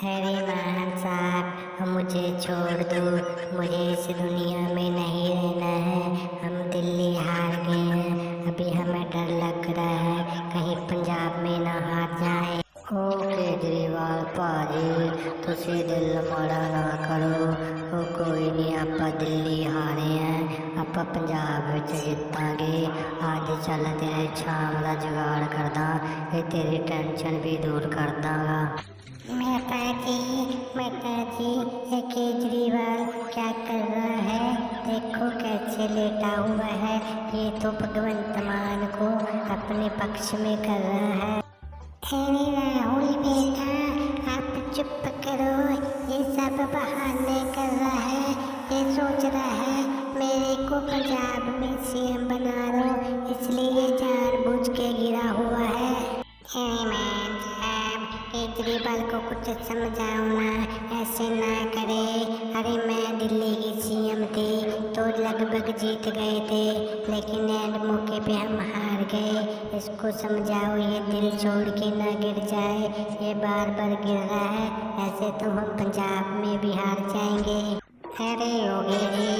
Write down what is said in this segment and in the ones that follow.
हरे महान साहब मुझे छोड़ दो। मुझे इस दुनिया में नहीं रहना है। हम दिल्ली हार गए हैं। अभी हमें डर लग रहा है। कहीं पंजाब में ना हार जाए। ओ केजरीवाल भाजी तुसी दिल माड़ा ना करो। ओ कोई नहीं, आप दिल्ली हारे हैं। आप पंजाब जिता गे अज चल तेरे शाम का जुगाड़ करदा। ये तेरी टेंशन भी दूर कर दागा मेहता जी ये केजरीवाल क्या कर रहा है? देखो कैसे लेटा हुआ है। ये तो भगवंत मान को अपने पक्ष में कर रहा है। अरे राहुल बेटा, आप चुप करो। ये सब बहाने कर रहा है। ये सोच रहा है, मेरे को पंजाब में सीएम बना लो। इसलिए केजरीवाल को कुछ समझाओ ना, ऐसे ना करे। अरे मैं दिल्ली की सीएम थी तो लगभग जीत गए थे, लेकिन एंड मौके पे हम हार गए। इसको समझाओ, ये दिल छोड़ के ना गिर जाए, ये बार बार गिर रहा है, ऐसे तो हम पंजाब में भी हार जाएँगे। अरे योगी जी,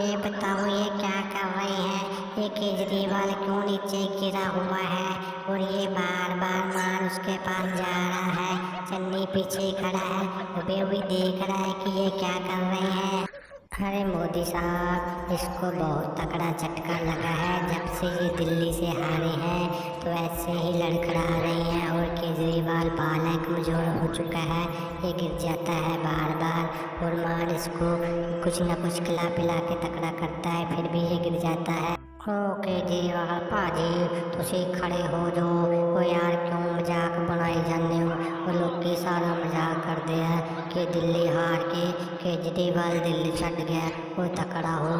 ये बताओ, ये क्या कर रहे हैं? ये केजरीवाल क्यों नीचे गिरा हुआ है? और ये बार बार मान उसके पास जा रहा है। चन्नी पीछे खड़ा है। वो भी देख रहा है कि ये क्या कर रहे हैं। अरे मोदी साहब, इसको बहुत तकड़ा झटका लगा है। जब से ये दिल्ली से हारे हैं तो ऐसे ही लड़खड़ा रहे हैं और केजरीवाल बाल कमज़ोर हो चुका है। ये गिर जाता है बार बार और मान इसको कुछ ना कुछ खिला पिला के तकड़ा करता है, फिर भी ये गिर जाता है। ਓਕੇ ਜੀ ਵਾਹ ਭਾਜੀ, ਤੁਸੀਂ ਖੜੇ ਹੋ ਜੋ ਉਹ ਯਾਰ ਕਿਉਂ ਮਜ਼ਾਕ ਬਣਾਈ ਜਾਂਦੇ ਹੋ? ਉਹ ਲੋਕੀ ਸਾਰਾ ਮਜ਼ਾਕ ਕਰਦੇ ਆ ਕਿ ਦਿੱਲੀ ਹਾਰ ਕੇ ਕੇਜਰੀਵਾਲ ਦਿੱਲੀ ਛੱਡ ਗਿਆ। ਉਹ ਤਕੜਾ ਹੋ